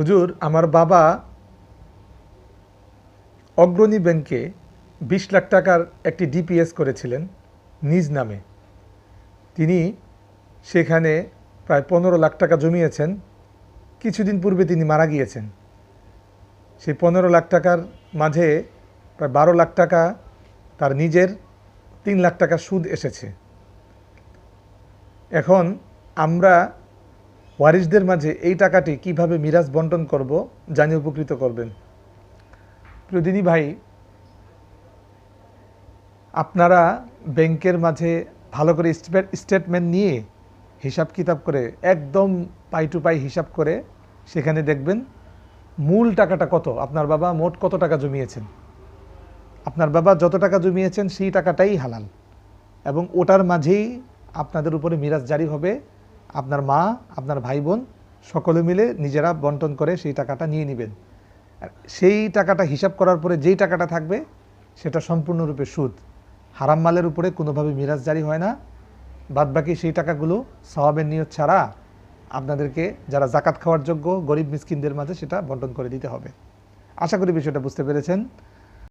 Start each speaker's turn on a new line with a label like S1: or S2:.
S1: হুজুর, আমার বাবা অগ্রণী ব্যাংকে বিশ লাখ টাকার একটি ডিপিএস করেছিলেন নিজ নামে। তিনি সেখানে প্রায় পনেরো লাখ টাকা জমিয়েছেন। কিছুদিন পূর্বে তিনি মারা গিয়েছেন। সেই পনেরো লাখ টাকার মাঝে প্রায় বারো লাখ টাকা তার নিজের, তিন লাখ টাকা সুদ এসেছে। এখন আমরা ওয়ারিসদের মাঝে এই টাকাটি কীভাবে মিরাজ বন্টন করব জানি উপকৃত করবেন। প্রিয়দিনী ভাই, আপনারা ব্যাংকের মাঝে ভালো করে স্টেটমেন্ট নিয়ে হিসাব কিতাব করে, একদম পাই টু পাই হিসাব করে সেখানে দেখবেন মূল টাকাটা কত, আপনার বাবা মোট কত টাকা জমিয়েছেন। আপনার বাবা যত টাকা জমিয়েছেন সেই টাকাটাই হালাল এবং ওটার মাঝেই আপনাদের উপরে মিরাজ জারি হবে। আপনার মা, আপনার ভাই বোন সকলে মিলে নিজেরা বন্টন করে সেই টাকাটা নিয়ে নেবেন। সেই টাকাটা হিসাব করার পরে যেই টাকাটা থাকবে, সেটা সম্পূর্ণরূপে সুদ। হারাম মালের উপরে কোনোভাবে মিরাজ জারি হয় না। বাদবাকি সেই টাকাগুলো সওয়াবের নিয়ত ছাড়া আপনাদেরকে যারা জাকাত খাওয়ার যোগ্য গরিব মিসকিনদের মাঝে সেটা বন্টন করে দিতে হবে। আশা করি বিষয়টা বুঝতে পেরেছেন।